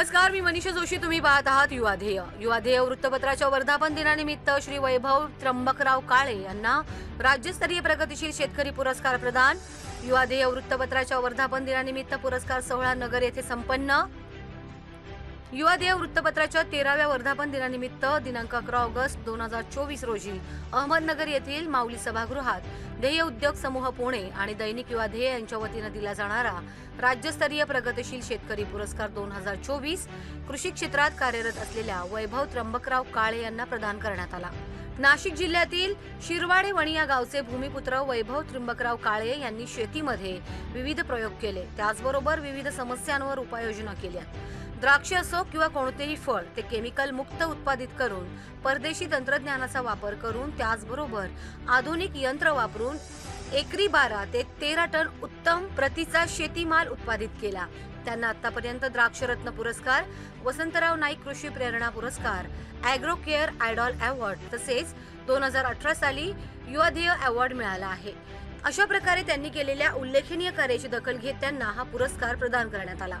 नमस्कार मी मनीषा जोशी. तुम्ही पाहत आहात युवाध्येय युवाध्येय वृत्तपत्राच्या वर्धापन दिनानिमित्त श्री वैभव त्र्यंबकराव काळे यांना राज्यस्तरीय प्रगतीशील शेतकरी पुरस्कार प्रदान. युवाध्येय वृत्तपत्राच्या वर्धापन दिनानिमित्त पुरस्कार सोहळा नगर येथे संपन्न. युवा देव वृत्तपत्राच्या तेराव्या वर्धापन दिनानिमित्त दिनांक अकरा ऑगस्ट दोन हजार चोवीस रोजी अहमदनगर येथील माऊली सभागृहात ध्येय उद्योग समूह पुणे आणि दैनिक युवा ध्येय यांच्या वतीनं दिला जाणारा राज्यस्तरीय प्रगतीशील शेतकरी पुरस्कार दोन हजार चोवीस कृषी क्षेत्रात कार्यरत असलेल्या वैभव त्र्यंबकराव काळे यांना प्रदान करण्यात आला. नाशिक जिल्ह्यातील शिरवाडे वणी या गावचे भूमिपुत्र वैभव त्र्यंबकराव काळे यांनी शेतीमध्ये विविध प्रयोग केले. त्याचबरोबर विविध समस्यांवर उपाययोजना केल्या. द्राक्ष असो किंवा कोणतेही फळ ते केमिकल मुक्त उत्पादित करून परदेशी तंत्रज्ञानाचा वापर करून त्याचबरोबर आधुनिक यंत्र वापरून एकरी बारा ते तेरा टन उत्तम प्रतीचा शेतीमाल उत्पादित केला. त्यांना आतापर्यंत द्राक्षरत्न पुरस्कार वसंतराव नाईक कृषी प्रेरणा पुरस्कार अॅग्रो केअर आयडॉल अवॉर्ड तसेच दोन हजार अठरा साली युवाध्येय अवॉर्ड मिळाला आहे. अशा प्रकारे त्यांनी केलेल्या उल्लेखनीय कार्याची दखल घेत त्यांना हा पुरस्कार प्रदान करण्यात आला.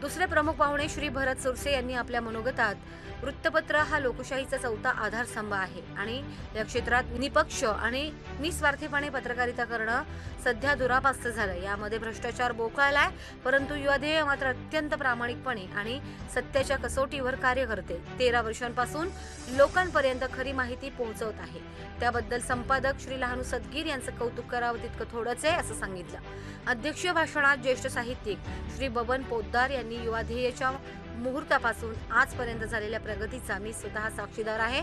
दुसरे प्रमुख पाहुणे श्री भरत सुरसे यांनी आपल्या मनोगतात वृत्तपत्र हा लोकशाहीचा चौथा आधारस्तंभ आहे. आणि या क्षेत्रात निपक्ष आणि निस्वार्थीपणे पत्रकारिता करणं सध्या दुरापास्त झालं यामध्ये भ्रष्टाचार बोकाळलाय परंतु युवाध्येय मात्र अत्यंत प्रामाणिकपणे आणि सत्याच्या कसोटीवर कार्य करते. तेरा वर्षांपासून लोकांपर्यंत खरी माहिती पोहोचवत आहे. त्याबद्दल संपादक श्री लहानू सदगीर यांचं कौतुक करावं तितकं थोडंच आहे असं सांगितलं. अध्यक्षीय भाषणात ज्येष्ठ साहित्यिक श्री बबन पोद्दार यांनी यांनी युवा ध्येयाच्या मुहूर्तापासून आजपर्यंत झालेल्या प्रगतीचा मी स्वतः साक्षीदार आहे.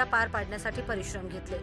पार पाडण्यासाठी परिश्रम घेतले.